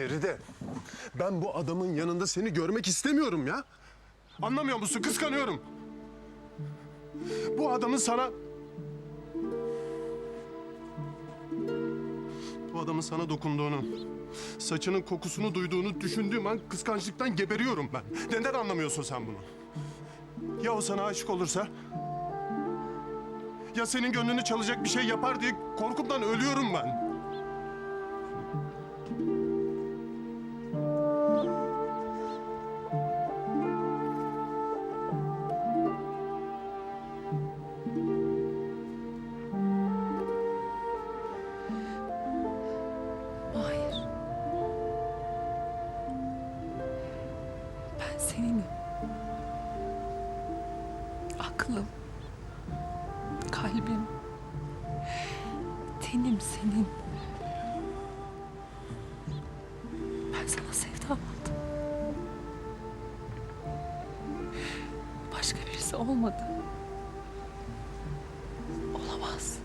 Feride, ben bu adamın yanında seni görmek istemiyorum ya. Anlamıyor musun? Kıskanıyorum. Bu adamın sana... Bu adamın sana dokunduğunu, saçının kokusunu duyduğunu düşündüğüm an kıskançlıktan geberiyorum ben. Neden anlamıyorsun sen bunu? Ya o sana aşık olursa? Ya senin gönlünü çalacak bir şey yapar diye korkumdan ölüyorum ben. Aklım, kalbim, tenim senin. Ben sana sevdam aldım. Başka birisi olmadı. Olamaz.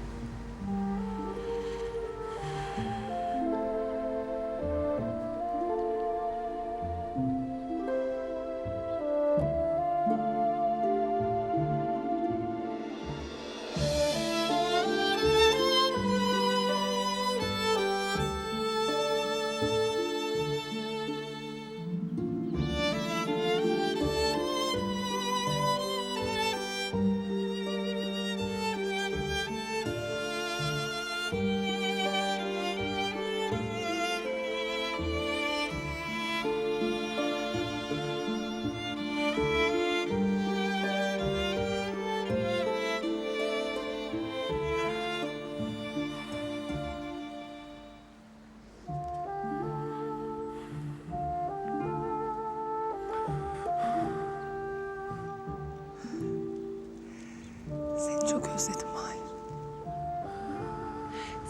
Çok özledim Mahir.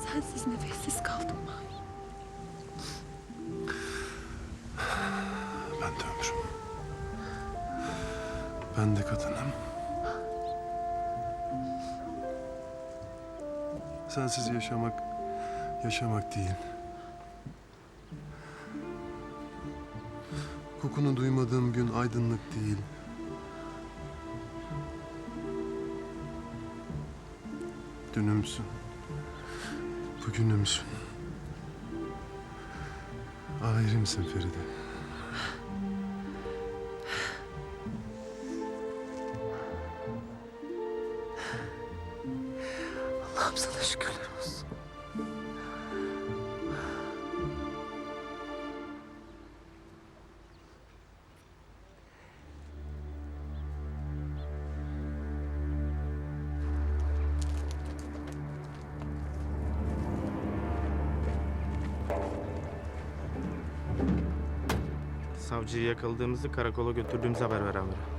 Sensiz nefessiz kaldım Mahir. Ben de ömrüm. Ben de kadınım. Sensiz yaşamak, yaşamak değil. Kokunu duymadığım gün aydınlık değil. Dünümsün. Bugünümsün. Ahirimsin Feride. Allah'ım sana şükürler olsun. Savcıyı yakaladığımızı karakola götürdüğümüz haber ver amirim.